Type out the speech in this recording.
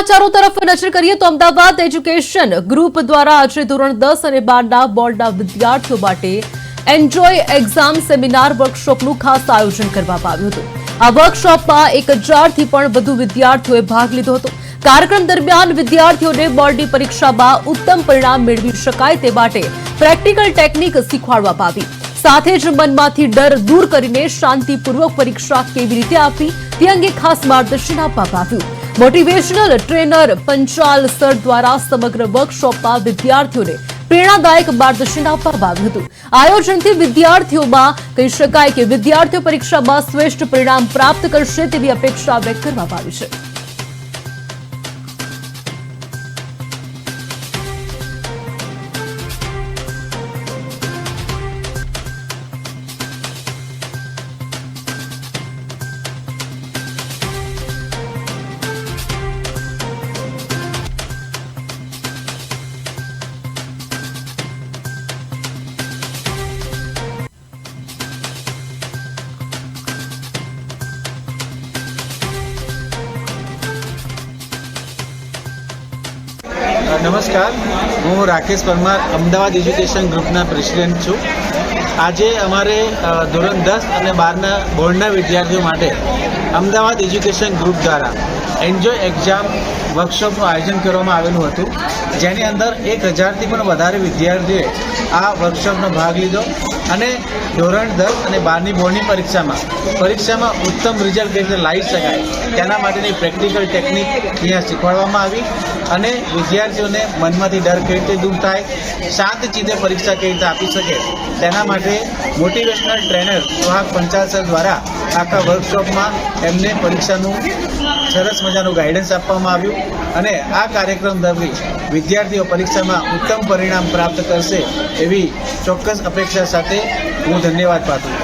સમાચારો તરફ નજર કરીએ તો અમદાવાદ એજ્યુકેશન ગ્રુપ દ્વારા આજે ધોરણ દસ અને બારના બોર્ડના વિદ્યાર્થીઓ માટે એન્જોય એક્ઝામ સેમિનાર વર્કશોપનું ખાસ આયોજન કરવામાં આવ્યું હતું. આ વર્કશોપમાં એક હજારથી પણ વધુ વિદ્યાર્થીઓએ ભાગ લીધો હતો. કાર્યક્રમ દરમિયાન વિદ્યાર્થીઓને બોર્ડની પરીક્ષામાં ઉત્તમ પરિણામ મેળવી શકાય તે માટે પ્રેક્ટિકલ ટેકનિક શીખવાડવામાં આવી. સાથે જ મનમાંથી ડર દૂર કરીને શાંતિપૂર્વક પરીક્ષા કેવી રીતે આપવી તે અંગે ખાસ માર્ગદર્શન આપવામાં આવ્યું. મોટિવેશનલ ટ્રેનર પંચાલ સર દ્વારા સમગ્ર વર્કશોપમાં વિદ્યાર્થીઓને પ્રેરણાદાયક માર્ગદર્શન આપવામાં આવ્યું હતું. આયોજનથી વિદ્યાર્થીઓમાં કહી શકાય કે વિદ્યાર્થીઓ પરીક્ષામાં શ્રેષ્ઠ પરિણામ પ્રાપ્ત કરશે તેવી અપેક્ષા વ્યક્ત કરવામાં આવી છે. નમસ્કાર. હું રાકેશ પરમાર, અમદાવાદ એજ્યુકેશન ગ્રુપના પ્રેસિડેન્ટ છું. આજે અમારે ધોરણ દસ અને બારના બોર્ડના વિદ્યાર્થીઓ માટે અમદાવાદ એજ્યુકેશન ગ્રુપ દ્વારા એન્જોય એક્ઝામ વર્કશોપનું આયોજન કરવામાં આવેલું હતું. જેની અંદર એક હજારથી પણ વધારે વિદ્યાર્થીઓએ આ વર્કશોપનો ભાગ લીધો. અને ધોરણ દસ અને બારની બોર્ડની પરીક્ષામાં. પરીક્ષામાં ઉત્તમ રિઝલ્ટ કઈ રીતે લાવી શકાય, તેના માટેની પ્રેક્ટિકલ ટેકનિક અહીંયા શીખવાડવામાં આવી અને વિદ્યાર્થીઓને મનમાંથી ડર કઈ રીતે દૂર થાય, શાંત ચિત્તે પરીક્ષા કઈ રીતે આપી શકે, તેના માટે motivational trainer Suhag Panchal sir દ્વારા આખા વર્કશોપમાં એમને પરીક્ષાનું સરસ મજાનું ગાઈડન્સ આપવામાં આવ્યું અને આ કાર્યક્રમ દરમિયાન વિદ્યાર્થીઓ પરીક્ષામાં ઉત્તમ પરિણામ પ્રાપ્ત કરશે એવી ચોક્કસ અપેક્ષા સાથે હું ધન્યવાદ પાઠવું